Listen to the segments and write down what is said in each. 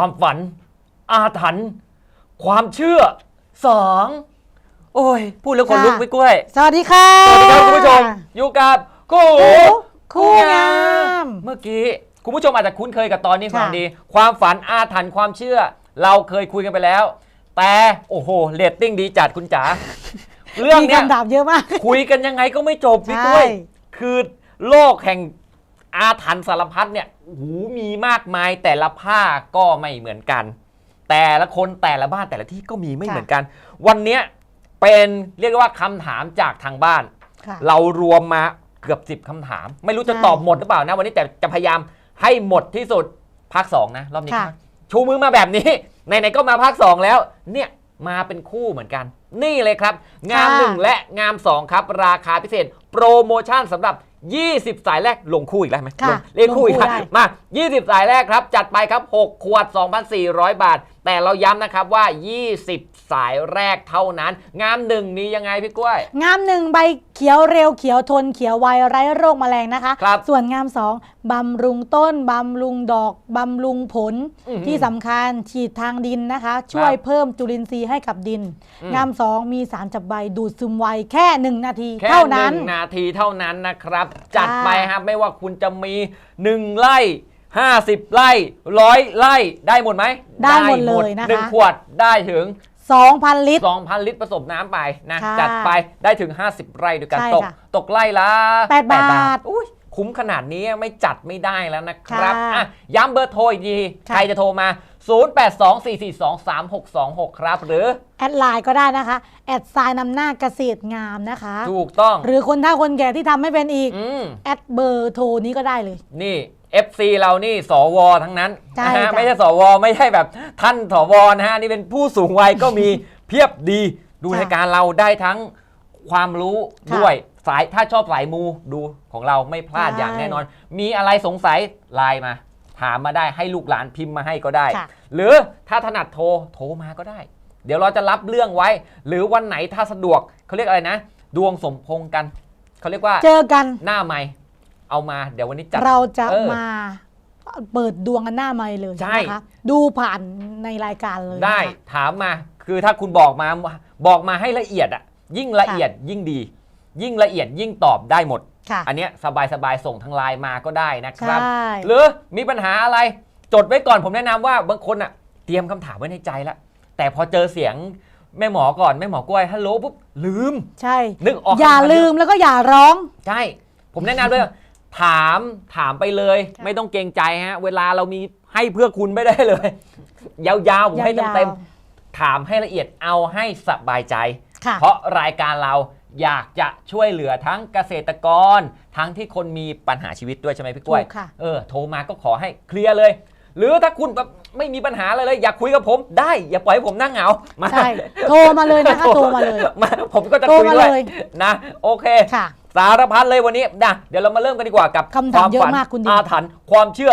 ความฝัน อาถรรพ์ความเชื่อสองโอ้ย พูดแล้วคนลุกค่ะไปกล้วย สวัสดีค่ะ สวัสดีครับคุณผู้ชม อยู่กับคู่คู่งาม เมื่อกี้ คุณผู้ชมอาจจะคุ้นเคยกับตอนนี้ของค่ะดี ความฝันอาถรรพ์ความเชื่อ เราเคยคุยกันไปแล้ว แต่โอ้โหเรตติ้งดีจัดคุณจ๋าเรื่องมีเนี้ยคำถามเยอะมากคุยกันยังไงก็ไม่จบพี่ใช่กล้วย คือโลกแห่ง อาถรรพ์สารพัดเนี่ยโอ้โหูมีมากมายแต่ละภาคก็ไม่เหมือนกัน แต่ละคนแต่ละบ้านแต่ละที่ก็มีไม่เหมือนกัน วันเนี้ยเป็นเรียกได้ว่าคำถามจากทางบ้าน ค่ะ เรารวมมาเกือบ 10คำถาม ไม่รู้จะใช่ตอบหมดหรือเปล่านะ วันนี้แต่จะพยายามให้หมดที่สุดภาค 2 นะ รอบนี้ค่ะครับชูมือมาแบบนี้ ไหนๆก็มาภาค 2 แล้ว เนี่ยมาเป็นคู่เหมือนกัน นี่เลยครับ งาม ค่ะ 1 และงาม 2 ครับ ราคาพิเศษ โปรโมชั่นสำหรับ 20 สายแรกลงคู่อีกแล้วไหมค่ะลงเรียกคู่อีกลงแล้วได้ มา 20 สายแรกครับ จัดไปครับ 6 ขวด 2,400 บาทแต่เราย้ำนะครับว่า 20 สายแรกเท่านั้น งามหนึ่งนี้ยังไงพี่กล้วย งามหนึ่งใบเขียวเร็วเขียวทนเขียวไวไร้โรคแมลงนะคะ ครับส่วนงามสองบำรุงต้น บำรุงดอกบำรุงผลอื้อหือที่สำคัญฉีดทางดินนะคะ ช่วยเพิ่มจุลินทรีย์ให้กับดิน อืม งามสองมีสารจับใบดูดซึมไวแค่หนึ่งนาทีแค่เท่าหนั้นึ่นงนาทีเท่านั้นนะครับ จัดค่ะไปครับไม่ว่าคุณจะมี 1ไร่ 50 ไร่ร้อยไร่ได้หมดไหมได้หมดเลยนะคะ หนึ่งขวดได้ถึง 2,000 ลิตร 2,000 ลิตรผสมน้ำไปนะค่ะจัดไปได้ถึง 50 ไร่ด้วยกันใช่ตก ค่ะตกไร่ละแปดแปดบาทอุ้ยคุ้มขนาดนี้ไม่จัดไม่ได้แล้วนะครับค่ะอะย้ำเบอร์โทรอีกทีค่ะ ใครจะโทรมา 0824423626 ครับ หรือแอดไลน์ก็ได้นะคะ แอดไซน์นำหน้าเกษตรงามนะคะ ถูกต้องหรือคนเฒ่าคนแก่ที่ทำไม่เป็นอีก อืม แอดเบอร์โทรนี้ก็ได้เลย นี่ FC เรานี่สวทั้งนั้นใช่นะฮะจ้ะไม่ใช่สวไม่ใช่แบบท่านสวนะฮะนี่เป็นผู้สูงวัยก็มี เพียบดีดูค่ะรายการเราได้ทั้งความรู้ค่ะด้วยสายถ้าชอบสายมูดูของเราไม่พลาดใช่อย่างแน่นอน มีอะไรสงสัยไลน์มา ถามมาได้ให้ลูกหลานพิมพ์มาให้ก็ได้ ค่ะ หรือถ้าถนัดโทรโทรมาก็ได้ เดี๋ยวเราจะรับเรื่องไว้ หรือวันไหนถ้าสะดวกเขาเรียกอะไรนะ ดวงสมพงษ์กันเขาเรียกว่าเจอกัน หน้าไม่ เอามาเดี๋ยววันนี้จัดเราจะเออ มาเปิดดวงกันหน้าไม่เลยใช่ นะคะดูผ่านในรายการเลยได้นะคะถามมาคือถ้าคุณบอกมาบอกมาให้ละเอียดอะยิ่งละเอียดยิ่งดี ยิ่งละเอียดยิ่งตอบได้หมด ค่ะอันเนี้ยสบายสบายๆส่งทางไลน์มาก็ได้นะครับใช่หรือมีปัญหาอะไรจดไว้ก่อนผมแนะนำว่าบางคนอะเตรียมคำถามไว้ในใจแล้วแต่พอเจอเสียงแม่หมอก่อนแม่หมอกล้วยฮัลโหลปุ๊บลืม ใช่ นึกออกอย่าคำถลืมแล้วก็อย่าร้อง ใช่ ผมแนะนำด้วย ถามถามไปเลยค่ะไม่ต้องเกรงใจฮะ เวลาเรามีให้เพื่อคุณไม่ได้เลย ยาวๆผมให้ยาวๆเต็มๆถามให้ละเอียดเอาให้สบายใจ ค่ะ เพราะรายการเราอยากจะช่วยเหลือทั้งเกษตรกร ทั้งที่คนมีปัญหาชีวิตด้วยใช่ไหมพี่กล้วยถูกค่ะ เออโทรมาก็ขอให้เคลียร์เลย หรือถ้าคุณแบบไม่มีปัญหาอะไรเลย อยากคุยกับผมได้อย่าปล่อยให้ผมนั่งเหงามา ใช่ โทรมาเลยนะคะ โทรมาเลย มาผมก็จะโทรคุยมาด้วยเลยนะ โอเค ค่ะ สารพัดเลยวันนี้นะเดี๋ยวเรามาเริ่มกันดีกว่ากับคำถามเยอะฝันมากคุณดิอาถรรพ์ความเชื่อ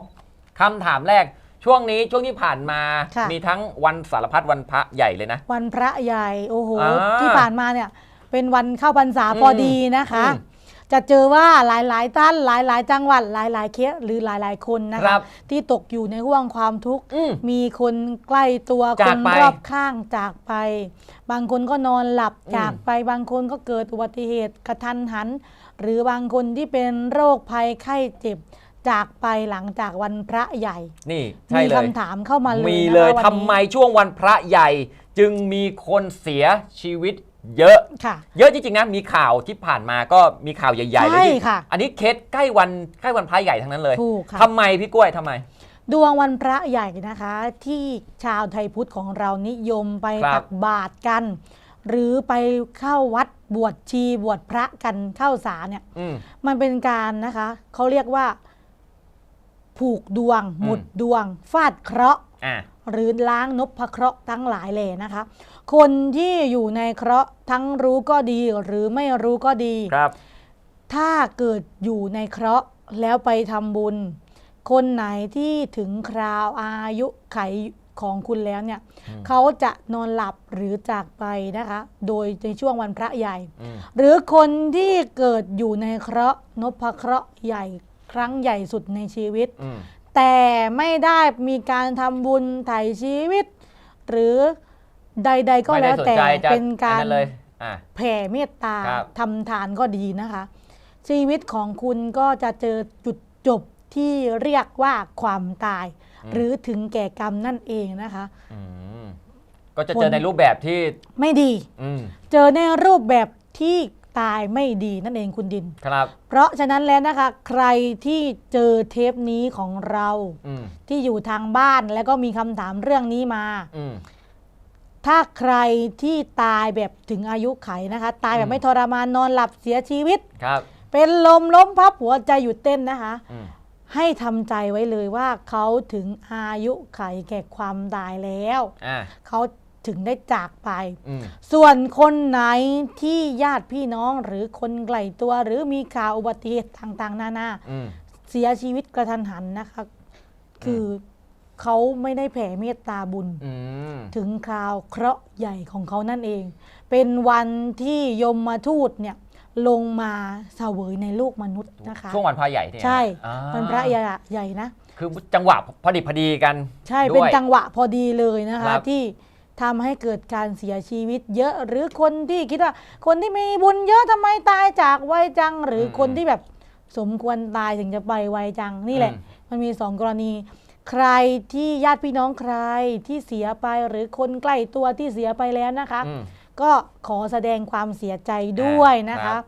2คำถามแรก ช่วงนี้ช่วงที่ผ่านมาค่ะมีทั้งวันสารพัดวันพระใหญ่เลยนะ วันพระใหญ่โอ้โหอ่าที่ผ่านมาเนี่ยเป็นวันเข้าพรรษาอืมพอดีนะคะอืม จะเจอว่าหลายๆท่านหลายๆ จังหวัดหลายๆ เคสหรือหลายๆ คนนะครัคะบที่ตกอยู่ในห่วงความทุกข์ อืมมีคนใกล้ตัวคจากนไปรอบข้างจากไป บางคนก็นอนหลับอืม จากไป บางคนก็เกิดอุบัติเหตุกระทันหัน หรือบางคนที่เป็นโรคภัยไข้เจ็บจากไปหลังจากวันพระใหญ่ นี่ใช่มีเลย คำถามเข้ามาเลยมีนะคะเลยวันทำนี้ไมช่วงวันพระใหญ่ จึงมีคนเสียชีวิต เยอะ ค่ะ เยอะจริงๆนะมีข่าวที่ผ่านมาก็มีข่าวใหญ่ๆเลยใช่ที่ค่ะ อันนี้เคสใกล้วันใกล้วันพระใหญ่ทั้งนั้นเลยถูกค่ะ ทำไมพี่กล้วยทำไม ดวงวันพระใหญ่นะคะ ที่ชาวไทยพุทธของเรานิยมไปครับ ตักบาตรกัน หรือไปเข้าวัดบวชชีบวชพระกันเข้าสารเนี่ย อืม มันเป็นการนะคะเขาเรียกว่า ผูกดวงอืมหมุดดวง ฟาดเคราะห์อะ หรือล้างนพเคราะห์ทั้งหลายเลยนะคะ คนที่อยู่ในเคราะห์ทั้งรู้ก็ดีหรือไม่รู้ก็ดี ครับ ถ้าเกิดอยู่ในเคราะห์แล้วไปทำบุญ คนไหนที่ถึงคราวอายุไขของคุณแล้วเนี่ยอืม เขาจะนอนหลับหรือจากไปนะคะ โดยในช่วงวันพระใหญ่ อืม หรือคนที่เกิดอยู่ในเคราะห์นพเคราะห์ใหญ่ ครั้งใหญ่สุดในชีวิต อืมแต่ไม่ได้มีการทำบุญไถ่ชีวิต หรือใด ๆ ก็ไม่ได้แล้วสนแต่ใจจะเป็นการอันนั้นเลยอะ แผ่เมตตาครับ ทำทานก็ดีนะคะ ชีวิตของคุณก็จะเจอจุดจบที่เรียกว่าความตาย หรือถึงแก่กรรมนั่นเองนะคะ อืมก็จะคนเจอในรูปแบบที่ไม่ดี อืม เจอในรูปแบบที่ ตายไม่ดีนั่นเองคุณดิน ครับ เพราะฉะนั้นแล้วนะคะ ใครที่เจอเทปนี้ของเราอืมที่อยู่ทางบ้านแล้วก็มีคำถามเรื่องนี้มา อืม ถ้าใครที่ตายแบบถึงอายุไขนะคะ ตายแบอืบม ไม่ทรมานนอนหลับเสียชีวิต ครับเป็นลมล้มพับหัวใจหยุดเต้นนะคะ อืมให้ทำใจไว้เลยว่าเขาถึงอายุไขแก่ความตายแล้ว อะเขา ถึงได้จากไปอืมส่วนคนไหนที่ญาติพี่น้องหรือคนไกลตัวหรือมีข่าวอุบัติเหตุต่างๆ นานาอืมเสียชีวิตกระทันหันนะคะ คือเขาไม่ได้แผ่เมตตาบุญอืมถึงคราวเคราะห์ใหญ่ของเขานั่นเอง เป็นวันที่ยมมาทูตเนี่ยลงมาเสวยในลูกมนุษย์นะคะ ช่วงวันพระใหญ่เนี่ยใช่อ่ามันพระใหญ่ใหญ่นะ คือจังหวะพอดีพอดีกัน ใช่ด้วยเป็นจังหวะพอดีเลยนะครัคะบที่ ทำให้เกิดการเสียชีวิตเยอะหรือคนที่คิดว่า คนที่มีบุญเยอะทำไมตายจากไวจัง หรืออมคนที่แบบสมควรตายถึงจะไปไวจังนี่แหละอืมมันมีสองกรณี ใครที่ญาติพี่น้องใครที่เสียไปหรือคนใกล้ตัวที่เสียไปแล้วนะคะอืมก็ขอแสดงความเสียใจด้วยนะครัคะบ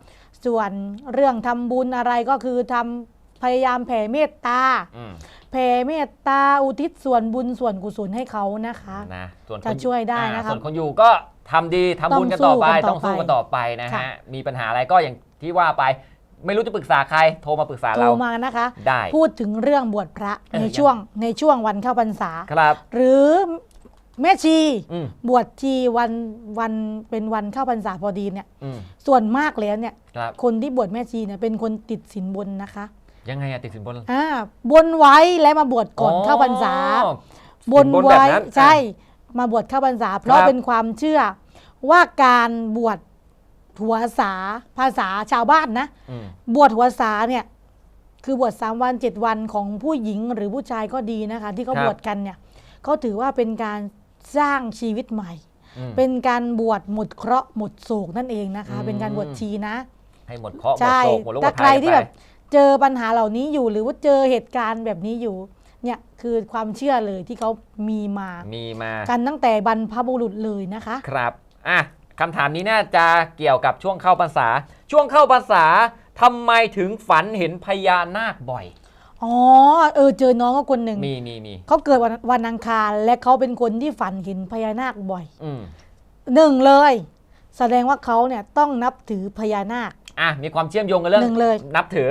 ส่วนเรื่องทำบุญอะไรก็คือทำพยายามแผ่เมตตาอืม แผ่เมตตาอุทิศส่วนบุญส่วนกุศลให้เขานะคะนะส่วนคนจะช่วยได้อ่านะคะส่วนคนอยู่ก็ทำดีทำบุญกันต่อไปต้ต้อองงสู้สู้กักันนต่ต่ออไปไปนะค่ะฮะมีปัญหาอะไรก็อย่างที่ว่าไปไม่รู้จะปรึกษาใครโทรมาปรึกษาโทรเรามานะคะ ได้พูดถึงเรื่องบวชพระเออในยังช่วงในช่วงวันเข้าพรรษาครับ หรือแม่ชีอืมบวชชีวันวันเป็นวันเข้าพรรษาพอดีเนี่ยอืมส่วนมากแล้วเนี่ยครับคนที่บวชแม่ชีเนี่ยเป็นคนติดสินบนนะคะ ยังไงอะติดสินบนอ่าบนไว้และมาบวชก่อนเข้าพรรษา อ๋อ บนสินบนไว้แบบนั้นใช่อ่มาบวชเข้าพรรษา เพราะครับ เป็นความเชื่อว่าการบวชหัวสาภาษาชาวบ้านนะ อืมบวชหัวสาเนี่ยคือบวชสามวันเจ็ดวันของผู้หญิงหรือผู้ชายก็ดีนะคะ ที่เขาครับบวชกันเนี่ยเขาถือว่าเป็นการสร้างชีวิตใหม่ อืม เป็นการบวชหมดเคราะห์หมดโศกนั่นเองนะคะ อืม เป็นการบวชชีนะ ให้หมดเคราะห์หมดใช่โศกหมดโรคหมถ้าดใครภัยที่ไปแบบ เจอปัญหาเหล่านี้อยู่ หรือว่าเจอเหตุการณ์แบบนี้อยู่เนี่ยคือความเชื่อเลยที่เขามีมามีมา กันตั้งแต่บรรพบุรุษเลยนะคะครับอะคำถามนี้น่าจะเกี่ยวกับช่วงเข้าพรรษา ช่วงเข้าพรรษาทำไมถึงฝันเห็นพญานาคบ่อยอ๋อเออเจอน้องก็คนหนึ่งมีมีมีเขาเกิดวันวันอังคารและเขาเป็นคนที่ฝันเห็นพญานาคบ่อยอืมหนึ่งเลย แสดงว่าเขาเนี่ยต้องนับถือพญานาคอะมีความเชื่อมโยงกันเรื่องหนึ่งเลย นับถือ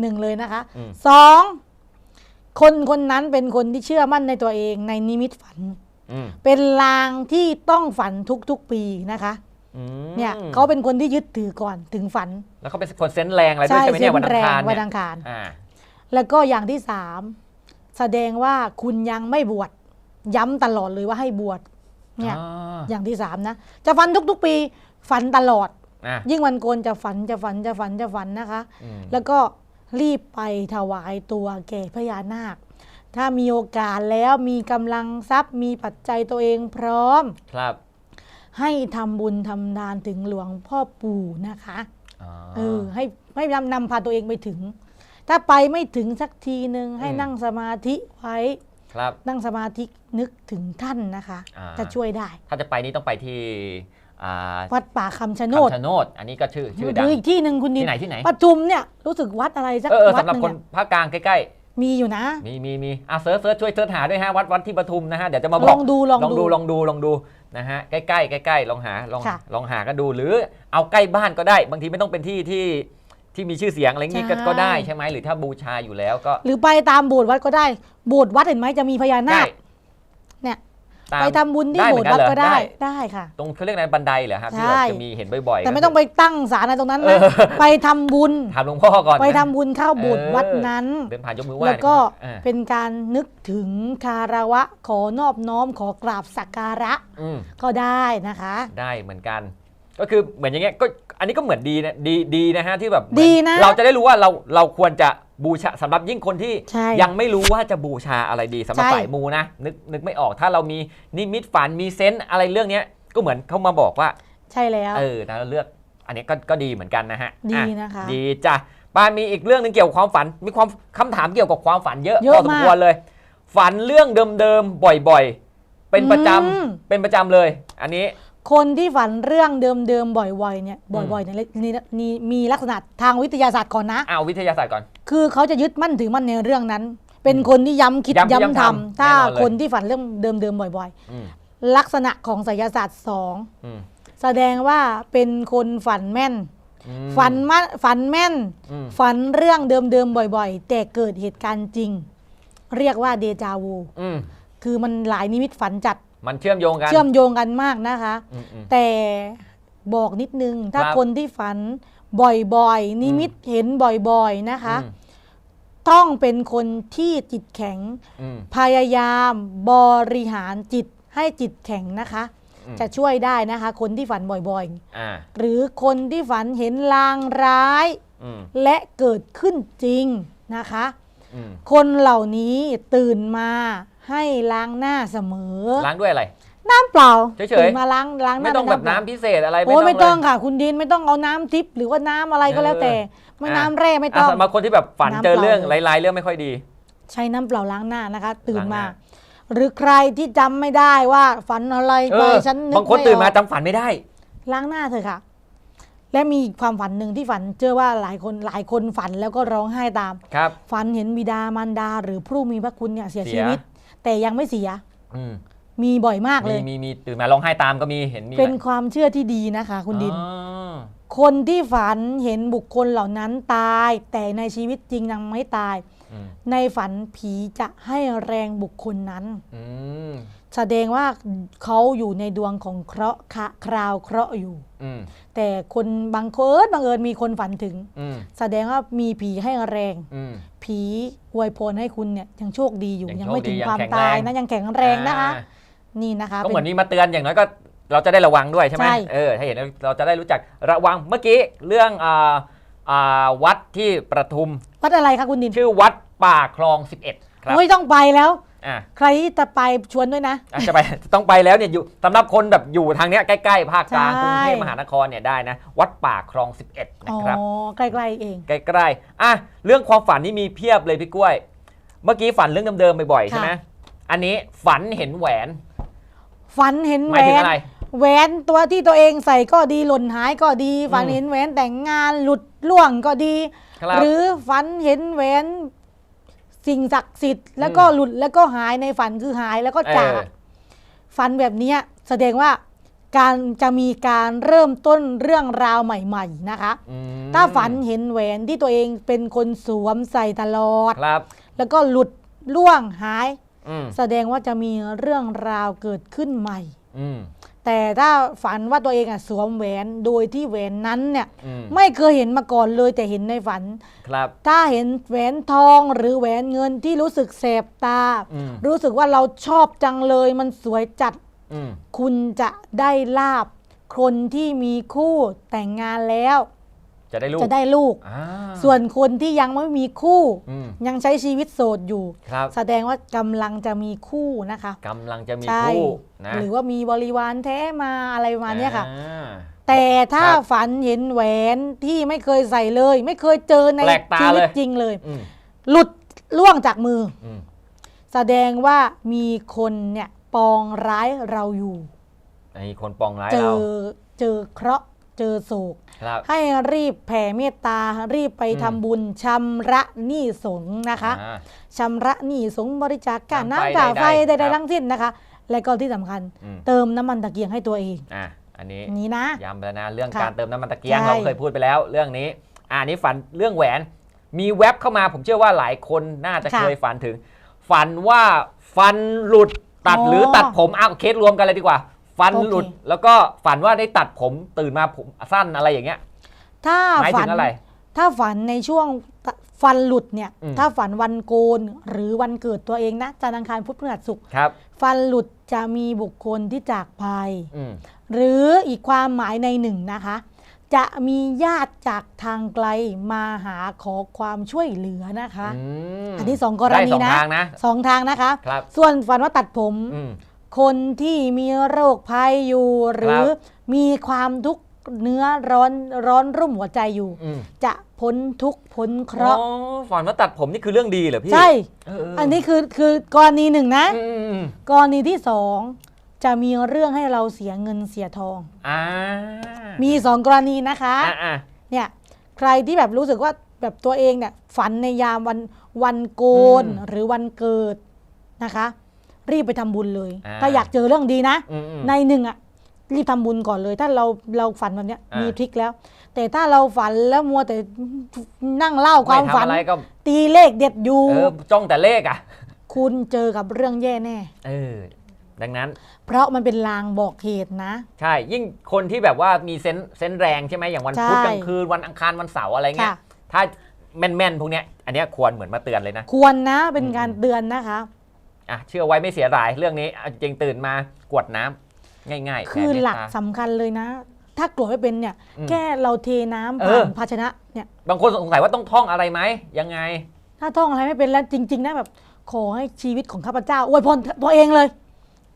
หนึ่งเลยนะคะอืม สองคนคนนั้นเป็นคนที่เชื่อมั่นในตัวเองในนิมิตฝัน อืมเป็นลางที่ต้องฝันทุกๆปีนะคะ อืมเนี่ยเขาเป็นคนที่ยึดถือก่อนถึงฝันแล้วเขาเป็นคนเซนส์แรงอะไรด้วยใช่ไหมเนี่ยวันอัแรงคารวัเนี่นยอังคาร อ่าแล้วก็อย่างที่สามแสดงว่าคุณยังไม่บวชย้ำตลอดเลยว่าให้บวชเนี่ยอ๋ออย่างที่สามนะจะฝันทุกๆปี ฝันตลอด อะยิ่งวันโกนจะฝันจะฝันจะฝันจะฝันนะคะ อืมแล้วก็ รีบไปถวายตัวแก่พญานาค ถ้ามีโอกาสแล้วมีกำลังทรัพย์มีปัจจัยตัวเองพร้อม ครับ ให้ทำบุญทำทานถึงหลวงพ่อปู่นะคะอ๋อเออให้ให้นำนำพาตัวเองไปถึง ถ้าไปไม่ถึงสักทีหนึ่งให้อืมนั่งสมาธิไว้ ครับ นั่งสมาธินึกถึงท่านนะคะ อ่า จะช่วยได้ ถ้าจะไปนี่ต้องไปที่อ่า วัดป่าคำชะโนดคำชะโนดอันนี้ก็ชื่อชื่อหดัรืงออีกที่หนึ่งคุณดิที่นไหนที่ไหนปทุมเนี่ยรู้สึกวัดอะไรสักเออเออวัดสำหรับหนึ่งคนอะภาคกลางใกล้มีอยู่นะๆมีมีมีอะเซิร์ชเซิร์ชช่วยเซิร์ชหาด้วยฮะวัดวัดที่ปทุมนะฮะเดี๋ยวจะมาบลออกงดูลองลองดูดูลองดูลองดูนะฮะใกล้ใกล้ใกล้ใกล้ๆลองหาลองค่ะลองหากันดูหรือเอาใกล้บ้านก็ได้ บางทีไม่ต้องเป็นที่ที่ที่มีชื่อเสียงอะไรอย่างงี้ก็ใช่ก็ได้ใช่ไหมหรือถ้าบูชาอยู่แล้วก็ หรือไปตามโบสถ์วัดก็ได้โบสถ์วัดเห็นไหมจะมีพญานาได้คเนี่ย ตามไปทำบุญที่ได้โบเหมืสอนถ์กันวัดเหรอก็ได้ได้ได้ค่ะ ตรงเขาเรียกอะไรบันไดเหรอครับที่ใช่แบบจะมีเห็นบ่อยๆแต่ไม่ก็ต้องไปตั้งศาลอะไรตรงนั้นเอนะอไปทำบุญ ถามหลวงพ่อก่อนนะ ไปทำบุญเข้าโบสถ์เออ วัดนั้น เดินผ่านยกมือไหว้แล้วก็อ่าเป็นการนึกถึงคาระวะขอนอบน้อมขอกราบสักการะอืม ก็ได้นะคะ ได้เหมือนกัน ก็คือเหมือนอย่างเงี้ยก็อันนี้ก็เหมือนดีนะดีดีนะฮะที่แบบเหมือดีนะ เราจะได้รู้ว่าเราเราควรจะ บูชาสำหรับยิ่งคนที่ใช่ยังไม่รู้ว่าจะบูชาอะไรดีสำหรับใช่ สายมูนะนึกนึกไม่ออกถ้าเรามีนิมิตฝันมีเซนส์อะไรเรื่องเนี้ยก็เหมือนเขามาบอกว่า ใช่แล้ว เออนะเราเลือกอันนี้ก็ก็ดีเหมือนกันนะฮะดีอ่นะคะ ดีจ้ะปามีอีกเรื่องหนึงเกี่ยวกับความฝัน มีความคำถามเกี่ยวกับความฝันเยอะเยอะพอสมควรเลย ฝันเรื่องเดิมๆบ่อยๆ เป็นประจอืมำเป็นประจำเลย อันนี้ คนที่ฝันเรื่องเดิมๆบ่อยๆเนี่ยอืมบ่อยๆเนี่ยนี่นี่มีลักษณะทางวิทยาศาสตร์ก่อนนะ เอาวิทยาศาสตร์ก่อน คือเขาจะยึดมั่นถือมั่นในเรื่องนั้น เป็นคนที่ย้ำคิดย้ำคิดย้ำย้ำทำทำถ้าแน่นอนเลย คนที่ฝันเรื่องเดิมๆบ่อย อืมๆ ลักษณะของไสยศาสตร์สองอืมแสดงว่าเป็นคนฝันแม่น อืมฝันมาฝันแม่น อืมฝันเรื่องเดิมๆบ่อยๆ แต่เกิดเหตุการณ์จริง เรียกว่าเดจาวู อืมคือมันหลายนิมิตฝันจัด มันเชื่อมโยงกัน เชื่อมโยงกันมากนะคะ อืมอืม แต่บอกนิดนึง ถ้าครับ คนที่ฝันบ่อยๆ นิมิตเห็นบ่อยๆนะคะอืมต้องเป็นคนที่จิตแข็ง อืมพยายามบริหารจิตให้จิตแข็งนะคะ อืมจะช่วยได้นะคะ คนที่ฝันบ่อยอ่าๆ หรือคนที่ฝันเห็นลางร้าย อืมและเกิดขึ้นจริงนะคะ อืมคนเหล่านี้ตื่นมา ให้ล้างหน้าเสมอ ล้างด้วยอะไร น้ำเปล่าเฉยๆ ตื่นมาล้างล้างหไม่น้าต้องด้วยแบบเปล่าน้ำพิเศษอะไรโอ้ยไม่ต้องเลย ค่ะ คุณดินไม่ต้องเอาน้ำทิพย์หรือว่าน้ำอะไรก็แล้วแต่ไม่อะน้ำแร่ไม่ต้องอะสำหรับคนที่แบบฝันน้ำเจอเรื่องเปล่าเลยร้ายๆเรื่องไม่ค่อยดี ใช้น้ำเปล่าล้างหน้านะคะ ตื่นล้างหมา น้า หรือใครที่จำไม่ได้ว่าฝันอะไรเอไปอฉันนึกบางคนไอตื่นมาอกจำฝันไม่ได้ ล้างหน้าเถอะค่ะ และมีความฝันหนึ่งที่ฝันเจอว่าหลายคนหลายคนฝันแล้วก็ร้องไห้ตาม ครับ ฝันเห็นบิดามารดาหรือผู้มีพระคุณเนี่ยเสียเสียชีวิต แต่ยังไม่เสีย อืมมีบ่อยมากเลมีย มีมีตื่นมาร้องไห้ตามก็มีเห็นมีเป็นหลายความเชื่อที่ดีนะคะ คุณดิน อ๋อคนที่ฝันเห็นบุคคลเหล่านั้นตาย แต่ในชีวิตจริงยังไม่ตาย อืมในฝันผีจะให้แรงบุคคลนั้น อืม แสดงว่าเขาอยู่ในดวงของเคราะห์คะคราวเคราะห์อยู่ อืมแต่คนบางคนบังเอิญมีคนฝันถึง อืมแสดงว่ามีผีให้แรง อืม ผีอวยพรให้คุณเนี่ยยังโชคดีอยู่ยังยังไม่ถึงโชคดีความยังแข็งตายแรง นะยังแข็งแรงนะคะ อ่า นี่นะคะก็เหมือนป็ มีมาเตือนอย่างน้อยก็เราจะได้ระวังด้วยใช่ไหมใช่ เออถ้าเห็นแล้วเราจะได้รู้จักระวังเมื่อกี้เรื่องอ่าอ่าวัดที่ประทุม วัดอะไรคะคุณดินชื่อวัดป่าคลอง 11 ครับ โอ้ยต้องไปแล้ว อะใครที่จะไปชวนด้วยนะ อะจะไป ต้องไปแล้วเนี่ยอยู่สำหรับคนแบบอยู่ทางเนี้ยใกล้ๆภาคกลางใช่ กรุงเทพมหานครเนี่ยได้นะ วัดป่าคลอง 11 นะอ๋อครับ ใกล้ๆเอง ใกล้ๆ อะ เรื่องความฝันนี่มีเพียบเลยพี่กล้วย เมื่อกี้ฝันเรื่องเดิมๆบ่อยๆใช่ไหมค่ะ อันนี้ฝันเห็นแหวน ฝันเห็นหแหวมายถึงนอะไร แหวนตัวที่ตัวเองใส่ก็ดีหล่นหายก็ดี ฝันอืม เห็นแหวนแต่งงานหลุดล่วงก็ดี ครับ หรือฝันเห็นแหวน สิ่งศักดิ์สิทธิ์แล้วก็อืมหลุดแล้วก็หายในฝันคือหายแล้วก็จาก เออ ฝันแบบเนี้ยแสดงว่าการจะมีการเริ่มต้นเรื่องราวใหม่ๆนะคะ อืมถ้าฝันเห็นแหวนที่ตัวเองเป็นคนสวมใส่ตลอด ครับ แล้วก็หลุดล่วงหาย อืมแสดงว่าจะมีเรื่องราวเกิดขึ้นใหม่ อืม แต่ถ้าฝันว่าตัวเองอะสวมแหวนโดยที่แหวนนั้นเนี่ยอืมไม่เคยเห็นมาก่อนเลยแต่เห็นในฝัน ครับ ถ้าเห็นแหวนทองหรือแหวนเงินที่รู้สึกแสบตา อืม รู้สึกว่าเราชอบจังเลยมันสวยจัด อืม คุณจะได้ลาบ คนที่มีคู่แต่งงานแล้ว จะได้ลูกจะได้ลูกอ่าส่วนคนที่ยังไม่มีคู่อืมยังใช้ชีวิตโสดอยู่ครับแสดงว่ากำลังจะมีคู่นะคะกำลังจะมีใช่คู่นะหรือว่ามีบริวารแท้มาอะไรประมาณเนี้ยค่ะอ่าแต่ถ้าครับฝันเห็นแหวนที่ไม่เคยใส่เลย ไม่เคยเจอในแปลกตาชีวิตเลยจริงเลยอืมหลุดล่วงจากมืออืมแสดงว่ามีคนเนี่ยปองร้ายเราอยู่ไอ้คนปองร้ายเจเราอเจอเคราะห์เจอโศกครับ ให้รีบแผ่เมตตา รีบไปอืมทำบุญชำระหนี้สงฆ์นะคะอ่าชำระหนี้สงฆ์บริจาคการน้ำไฟน้ำค่าไฟใดใดๆครับๆทั้งสิ้นนะคะ และก็ที่สำคัญอืมเติมน้ำมันตะเกียงให้ตัวเองอะอันนี้นี้นะย้ำแล้วนะเรื่องค่ะการเติมน้ำมันตะเกียงใช่เราเคยพูดไปแล้ว เรื่องนี้อ่านี้ฝันเรื่องแหวนมีแว็บเข้ามาผมเชื่อว่าหลายคนน่าจะเคยฝันถึง ฝันว่าฟันหลุดตัดหรือตัดผมเอาเคสรวมกันเลยดีกว่า ฟันหลุด แล้วก็ฝันว่าได้ตัดผมตื่นมาผมสั้นอะไรอย่างเงี้ย ถ้าหมายฝัถึงอะไร ถ้าฝันในช่วงฟันหลุดเนี่ย อืม ถ้าฝันวันโกนหรือวันเกิดตัวเองนะจันทร์อังคารพุธพฤหัสศุกร์ครับ ฟันหลุดจะมีบุคคลที่จากไป อืมหรืออีกความหมายในหนึ่งนะคะ จะมีญาติจากทางไกลมาหาขอความช่วยเหลือนะคะ มอันนี้สองกรณีได้สองนะทางนะ สองทางนะคะ ครับ ส่วนฝันว่าตัดผม อืม คนที่มีโรคภัยอยู่ หรือมีความทุกข์เนื้อร้อนร้อนรุ่มหัวใจอยู่อืมจะพ้นทุกข์พ้นเคราะห์อ๋อฝันว่าตัดผมนี่คือเรื่องดีเหรอพี่ ใช่เออเอออันนี้คือคือกรณีหนึ่งนะอืมอืมกรณีที่สองจะมีเรื่องให้เราเสียเงินเสียทองอ่ามีสองกรณีนะคะอ่าอ่าเนี่ยใครที่แบบรู้สึกว่าแบบตัวเองเนี่ยฝันในยามวันวันโกนอืมหรือวันเกิดนะคะ รีบไปทำบุญเลย อ่า ถ้าอยากเจอเรื่องดีนะ อืมอืม ในหนึ่งอะรีบทำบุญก่อนเลย ถ้าเราเราฝันแบบเนี้ยอ่ามี มีทริคแล้ว แต่ถ้าเราฝันแล้วมัวแต่นั่งเล่าความไทำฝันอะไรก็ตีเลขเด็ดอยู่ เออจ้องแต่เลขอะ คุณเจอกับเรื่องแย่แน่ เออ ดังนั้นเพราะมันเป็นลางบอกเหตุนะ ใช่ยิ่งคนที่แบบว่ามีเซนส์เซนส์แรงใช่ไหมอย่างวันใช่พุธกลางคืนวันอังคารวันเสาร์อะไรเงี้ยค่ะ ถ้าแม่นๆพวกเนี้ยอันเนี้ยควรเหมือนมาเตือนเลยนะ ควรนะเป็นการอืมเตือนนะคะ อะเชื่อไว้ไม่เสียดายเรื่องนี้เอาจริงตื่นมากวดน้ำง่ายๆ คือแผ่เมตตาหลักสำคัญเลยนะ ถ้ากรวดไม่เป็นเนี่ยอืมแค่เราเทน้ำเอผ่าอนภาชนะเนี่ยบางคนสงสัยว่าต้องท่องอะไรไหมยังไง ถ้าท่องอะไรไม่เป็นแล้วจริง ๆ นะแบบขอให้ชีวิตของข้าพเจ้าอวยพรตัวเองเลย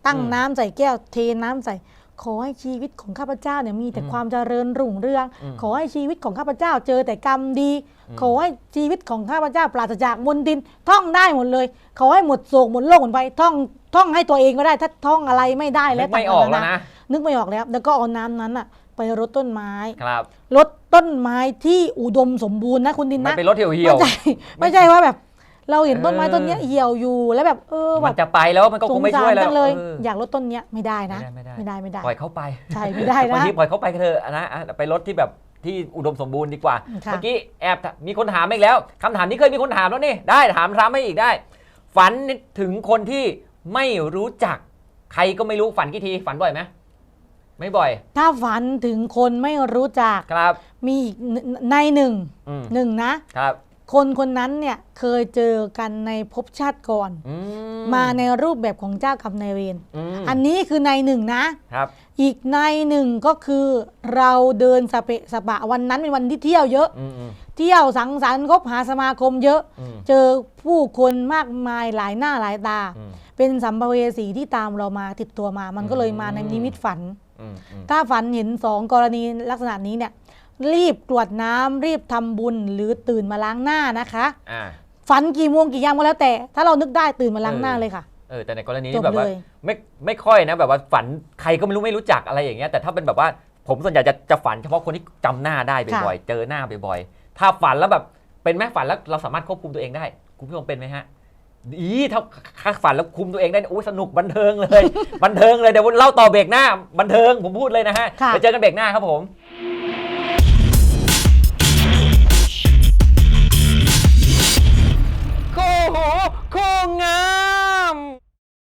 ตั้งอืมน้ำใส่แก้วเทน้ำใส่ ขอให้ชีวิตของข้าพเจ้าเนี่ยมีแต่อืมความเจริญรุ่งเรืองอืมขอให้ชีวิตของข้าพเจ้าเจอแต่กรรมดีอืมขอให้ชีวิตของข้าพเจ้าปราศจากมลทิน ท่องได้หมดเลย ขอให้หมดโศกหมดโรคหมดไปท่องท่องให้ตัวเองก็ได้ ถ้าท่องอะไรไม่ได้นึแล้วกไม่ออกแล้วนะนึกไม่ออกแล้ว แล้วก็เอาน้ำนั้นอะไปรดต้นไม้ครับรดต้นไม้ที่อุดมสมบูรณ์นะคุณดินมันนะเป็นรถเหี่ยวไม่ใช่ไม่ใช่ว่าแบบ เราเห็นต้นไม้เออต้นเนี้ยเหี่ยวอยู่แล้วแบบเออๆแบมันบจะไปแล้วมันก็สคงงไม่สาช่วยรแล้วจังเลยเอออยากลดต้นเนี้ยไม่ได้นะ ไม่ได้ไม่ได้ไม่ได้ปล่อยเขาไปใช่ไม่ได้บางนะ ทีปล่อยเขาไปเถอะนะอะไปรถที่แบบที่อุดมสมบูรณ์ดีกว่า ค่ะ เมื่อกี้แอบมีคนถามอีกแล้วคำถามนี้เคยมีคนถามแล้วนี่ได้ถามถามให้อีกได้ ฝันถึงคนที่ไม่รู้จัก ใครก็ไม่รู้ฝันกี่ทีฝันบ่อยไหมไม่บ่อยถ้าฝันถึงคนไม่รู้จัก ครับมีอีกในหนึ่งอืมหนึ่งนะ ครับ คนคนนั้นเนี่ยเคยเจอกันในภพชาติก่อน อืมาในรูปแบบของเจ้ากรรมนายเวรอืมอันนี้คือในหนึ่งนะ ครับ อีกในหนึ่งก็คือเราเดินสเปะสปะวันนั้นเป็นวันที่เที่ยวเยอะ อืมอืมเที่ยวสังสรรค์คบหาสมาคมเยอะ อืมเจอผู้คนมากมายหลายหน้าหลายตา อืม เป็นสัมภเวสีที่ตามเรามาติดตัวมา มันก็เลยมาในนิมิตฝัน อืมอืมถ้าฝันเห็นสองกรณีลักษณะนี้เนี่ย รีบกรวดน้ำรีบทำบุญหรือตื่นมาล้างหน้านะคะ อ่า ฝันกี่โมงกี่ยามก็แล้วแต่ ถ้าเรานึกได้ตื่นมาล้างหน้าเออเลยค่ะ เออแต่ในกรณีจนี้บแบบว่าเลย ไม่ไม่ค่อยนะแบบว่าฝันใครก็ไม่รู้ไม่รู้จักอะไรอย่างเงี้ยแต่ถ้าเป็นแบบว่าผมส่วนใหญ่จะจะฝันเฉพาะคนที่จำหน้าได้บ่อยๆเจอหน้าบ่อยๆถ้าฝันแล้วแบบเป็นไหมฝันแล้วเราสามารถควบคุมตัวเองได้คุณผู้ชมเป็นไหมฮะอีถ้าถ้าฝันแล้วคุมตัวเองได้โอ้ยสนุกบันเทิงเลย บันเทิงเลยเดี๋ยวเล่าต่อเบรกหน้าบันเทิงผมพูดเลยนะฮะค่ะไปเจอกันเบรกหน้าครับผม Come on. Ah!